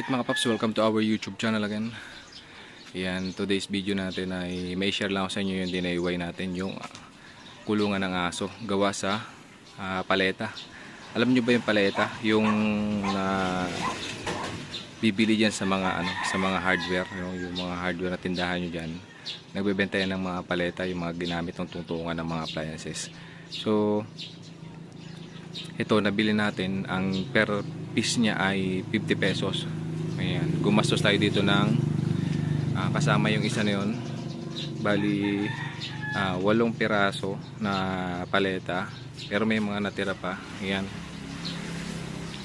Alright mga paps, welcome to our YouTube channel again. Yan, today's video natin ay may share lang sa inyo yung DIY natin yung kulungan ng aso gawa sa ah, paleta. Alam nyo ba yung paleta? Yung na bibili diyan sa mga ano, sa mga hardware, yung, yung mga hardware na tindahan nyo diyan. Nagbebenta yan ng mga paleta, yung mga ginamit ng tungtungan ng mga appliances. So, ito nabili natin ang per piece niya ay 50 pesos ayan. Gumastos tayo dito ng ah, kasama yung isa na yun. Bali ah, walong piraso na paleta. Pero may mga natira pa. Ayan.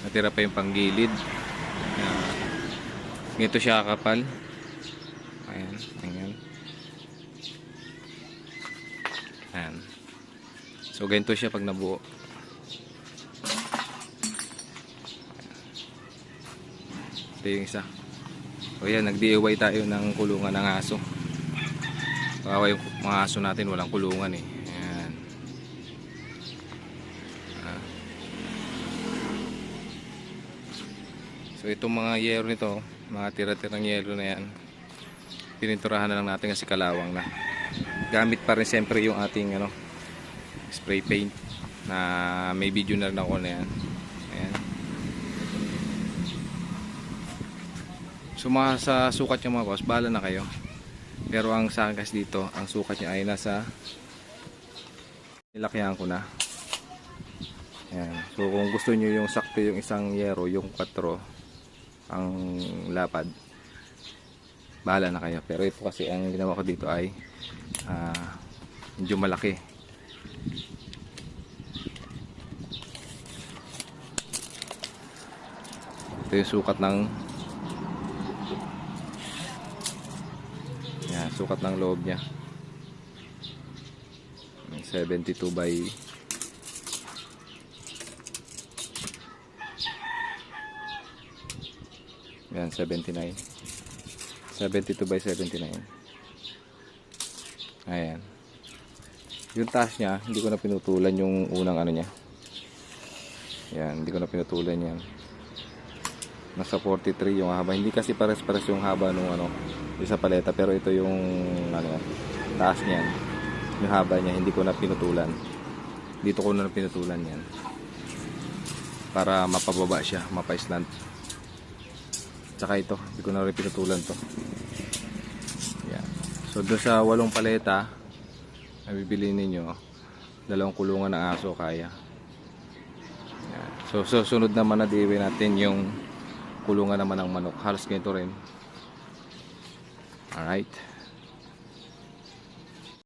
Natira pa yung panggilid. Ayan. ganito siya kakapal. Ayan. Ayan. Ayan. So ganito siya pag nabuo Ito yung isa. O yan, nag-DIY tayo ng kulungan ng aso. Kawawa yung mga aso natin, walang kulungan eh. Ayan. Ah. So itong mga yero nito, mga tira-tirang yero na yan, pininturahan na lang natin kasi kalawang na. Gamit pa rin siyempre yung ating ano, spray paint na may video na rin ako na yan. Ayan. So sa sukat niya mga boss, bahala na kayo. Pero ang sa kasi dito, ang sukat niya ay nasa nilakyan ko na. Ayan. So kung gusto niyo yung sakto yung isang yero, yung 4 ang lapad, bahala na kayo. Pero ito kasi ang ginawa ko dito ay ah, medyo malaki. Ito yung sukat ng Yan, sukat ng loob niya. 72 by Yan, 79. 72 by 79. Ayan. Yung taas niya, hindi ko na pinutulan yung unang ano niya. Yan, hindi ko na pinutulan yan. Nasa 43 yung haba. Hindi kasi pares-pares yung haba nung ano, yung sa paleta. Pero ito yung ano, taas niyan. Yung haba niya, hindi ko na pinutulan. Dito ko na pinutulan yan. Para mapababa siya, mapa-slant. Tsaka ito, hindi ko na rin pinutulan to. Yan. So doon sa walong paleta, na bibili ninyo, dalawang kulungan ng aso kaya. Yan. So, so sunod naman na diwi natin yung kulungan naman ng manok. Halos ganito rin. Alright.